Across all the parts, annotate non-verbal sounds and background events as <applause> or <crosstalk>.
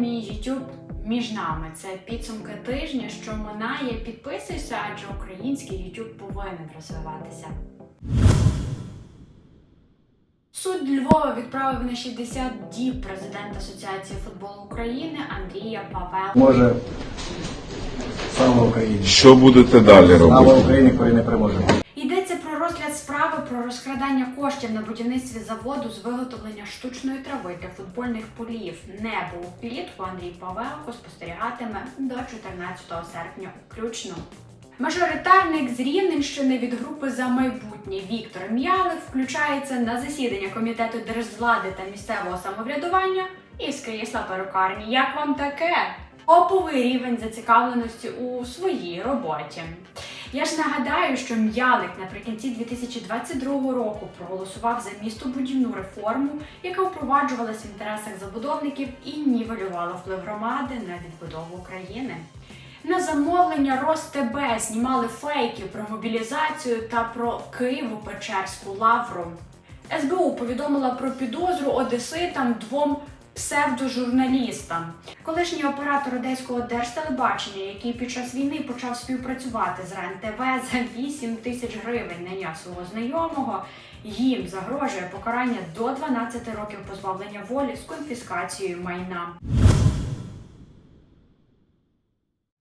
мій YouTube між нами. Це підсумки тижня, що минає. Підписуйся, адже український YouTube повинен розвиватися. Суд Львова відправив на 60 діб президент Асоціації футболу України Андрія Павел. Може, слава Україні! Що будете далі Слава робити? Україні, коли не переможемо. Про розкрадання коштів на будівництві заводу з виготовлення штучної трави для футбольних полів. Небо у Андрій Павелко спостерігатиме до 14 серпня включно. Мажоритарник з Рівненщини від групи за майбутнє Віктор М'ялик включається на засідання комітету держвлади та місцевого самоврядування із крісла перукарні. Як вам таке? Топовий рівень зацікавленості у своїй роботі. Я ж нагадаю, що М'ялик наприкінці 2022 року проголосував за містобудівну реформу, яка впроваджувалась в інтересах забудовників і нівелювала вплив громади на відбудову України. На замовлення РосТБ знімали фейки про мобілізацію та про Києво-Печерську лавру. СБУ повідомила про підозру одеситам двом псевдожурналістам. Колишній оператор одеського держтелебачення, який під час війни почав співпрацювати з РЕН-ТВ за 8 тисяч гривень наняв свого знайомого, їм загрожує покарання до 12 років позбавлення волі з конфіскацією майна.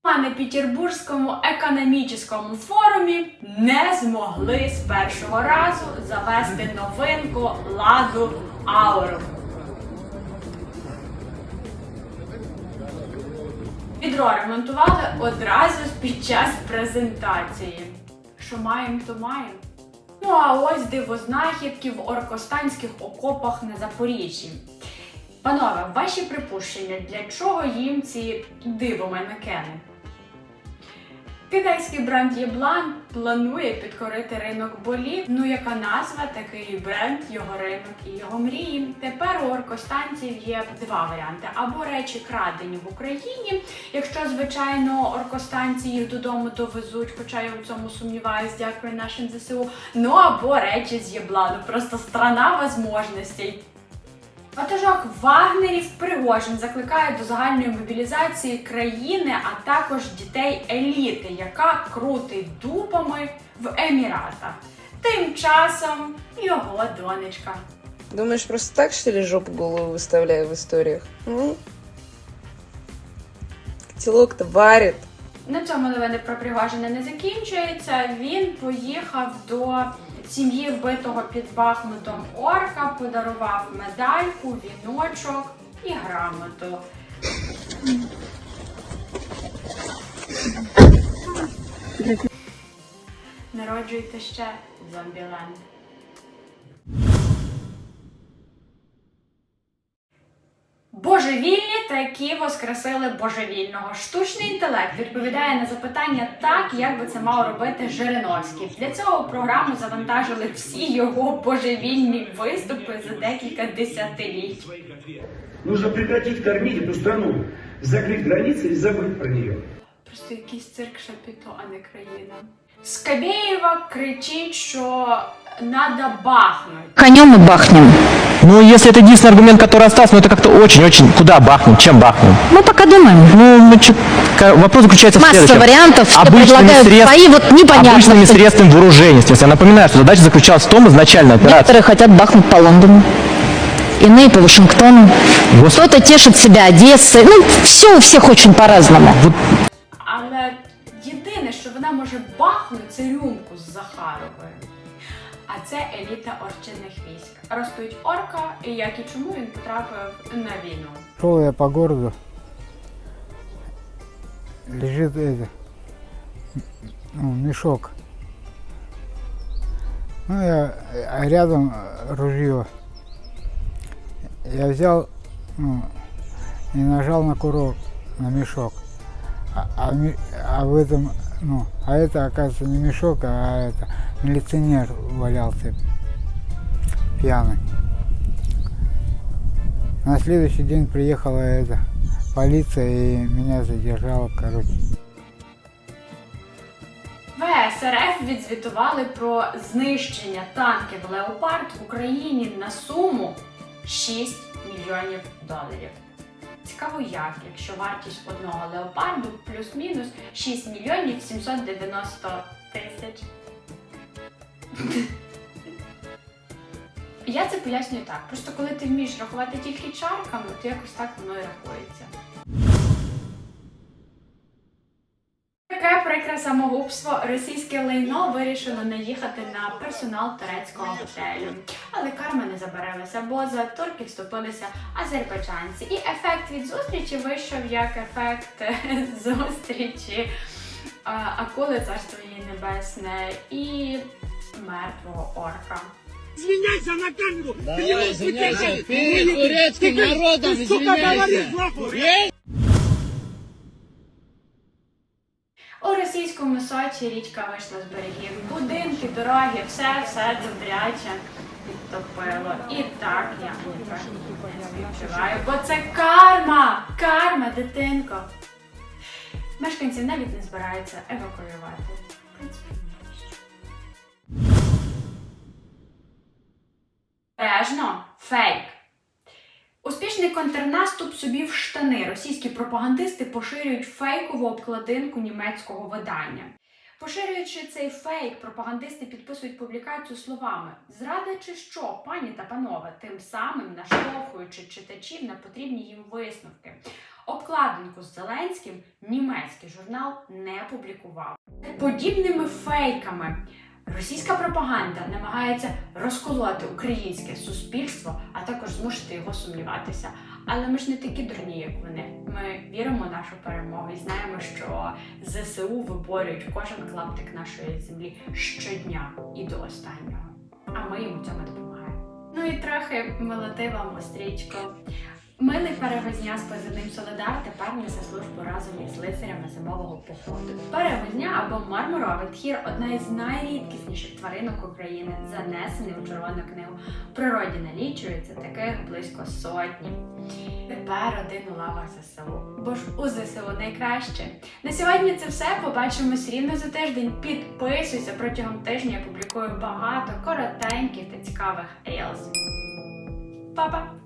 А на Петербурзькому економічному форумі не змогли з першого разу завести новинку ладу Ауру. Відро ремонтували одразу під час презентації. Що маємо, то маємо. Ну а ось дивознахідки в оркостанських окопах на Запоріжжі. Панове, ваші припущення, для чого їм ці диво-манекени? Китайський бренд Єблан планує підкорити ринок болів. Ну яка назва, такий бренд, його ринок і його мрії. Тепер у оркостанців є два варіанти: або речі крадені в Україні, якщо звичайно оркостанції їх додому довезуть, хоча я у цьому сумніваюсь, дякую нашим ЗСУ. Ну або речі з. Просто страна возможностей. Ватажок Вагнерів Пригожин закликає до загальної мобілізації країни, а також дітей еліти, яка крутить дупами в Еміратах. Тим часом його донечка. Думаешь, просто так, что ли, жопу голову выставляю в историях? Ну? Котелок-то варит. На цьому новини про Пригожина не закінчується. Він поїхав до сім'ї вбитого під Бахмутом орка, подарував медальку, віночок і грамоту. Народжуйте ще зомбіленд. Божевільні такі воскресили божевільного. Штучний інтелект відповідає на запитання так, як би це мав робити Жириновський. Для цього в програму завантажили всі його божевільні виступи за декілька десятиліть. Нужно прекратить кормить эту страну, закрыть границы и забыть про нее. Просто якийсь цирк Шапіто, а не країна. Скабєєва кричить, що надо бахнуть. конем и бахнем. Ну, если это единственный аргумент, который остался, ну это как-то очень-очень... Куда бахнуть? Чем бахнуть? Мы пока думаем. Ну, ну чё, ка- вопрос заключается в Масса следующем. вариантов, все Обычными предлагают средств- свои, вот непонятно. Обычными кто- средствами вооружения. естественно. Я напоминаю, что задача заключалась в том изначально операции. Некоторые хотят бахнуть по Лондону. Иные по Вашингтону. Господи. Кто-то тешит себя Одессой. Ну, все у всех очень по-разному. Але єдине, що вона може бахнути, це рюмку з Захаровою. А це еліта орчинних військ. Розповідь орка, і як і чому він потрапив на війну. Шел я по городу, лежит это, ну, мешок. Ну, я, а рядом ружье. Я взял ну, и нажал на курок, на мешок. А, а а в этом, ну, а это, оказывается, не мешок, а это милиционер валялся пьяный. На следующий день приехала эта полиция и меня задержала, короче. ВСРФ відзвітували про знищення танків Леопард в Україні на суму 6 мільйонів доларів. Цікаво як, якщо вартість одного леопарду плюс-мінус 6 мільйонів 790 тисяч. Я це пояснюю так. Просто коли ти вмієш рахувати тільки чарками, то якось так воно і рахується. Самогубство. Російське лайно вирішило наїхати на персонал турецького готелю. Але карма не забарилася, бо за турки вступилися азербайджанці. І ефект від зустрічі вийшов як ефект <laughs> зустрічі а, акули царство її небесне і мертвого орка. Извиняйся на камеру! Давай, извиняйся! Перед турецким народом извиняйся! У російському Сочі річка вийшла з берегів. Будинки, дороги, все, все добряче підтопило. І так я ніби не співчуваю, бо це карма! Карма, дитинко! Мешканців навіть не збираються евакуювати. В принципі? Бережно, фейк. Контрнаступ собі в штани. Російські пропагандисти поширюють фейкову обкладинку німецького видання. Поширюючи цей фейк, пропагандисти підписують публікацію словами Зрада чи що, пані та панове, тим самим наштовхуючи читачів на потрібні їм висновки. Обкладинку з Зеленським німецький журнал не публікував. Подібними фейками Російська пропаганда намагається розколоти українське суспільство, а також змусити його сумніватися. Але ми ж не такі дурні, як вони. Ми віримо в нашу перемогу і знаємо, що ЗСУ виборюють кожен клаптик нашої землі щодня і до останнього. А ми їм у цьому допомагаємо. Ну і трохи молоти вам острічко. Милий перевозня з позивним Солидар тепер несе службу разом із лицарями зимового походу. Перевозня або мармуровий тхір одна із найрідкісніших тваринок України, занесений у червону книгу. Природі налічується таких близько сотні. Тепер один у лавах ЗСУ. Бо ж у ЗСУ найкраще. На сьогодні це все. Побачимось рівно за тиждень. Підписуйся протягом тижня. Я публікую багато коротеньких та цікавих рейлс. Па-па!